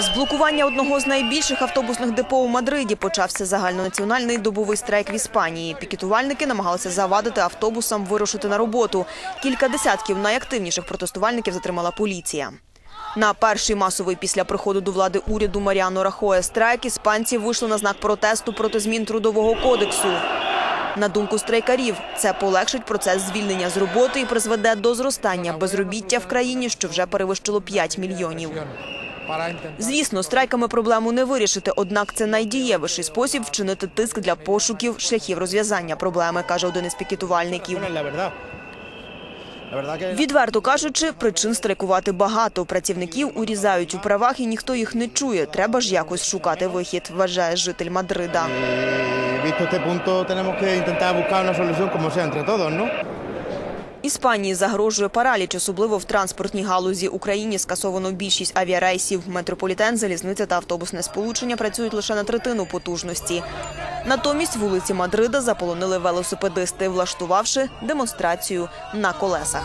З блокування одного з найбільших автобусних депо у Мадриді почався загальнонаціональний добовий страйк в Іспанії. Пікетувальники намагалися завадити автобусам вирушити на роботу. Кілька десятків найактивніших протестувальників затримала поліція. На перший масовий після приходу до влади уряду Маріано Рахоя страйк іспанці вийшли на знак протесту проти змін трудового кодексу. На думку страйкарів, це полегшить процес звільнення з роботи і призведе до зростання безробіття в країні, що вже перевищило 5 мільйонів. Звісно, страйками проблему не вирішити, однак це найдієвіший спосіб вчинити тиск для пошуків шляхів розв'язання проблеми, каже один із пікетувальників. Відверто кажучи, причин страйкувати багато. Працівників урізають у правах і ніхто їх не чує. Треба ж якось шукати вихід, вважає житель Мадрида. Іспанії загрожує параліч, особливо в транспортній галузі. Україні скасовано більшість авіарейсів. Метрополітен, залізниця та автобусне сполучення працюють лише на третину потужності. Натомість вулиці Мадрида заполонили велосипедисти, влаштувавши демонстрацію на колесах.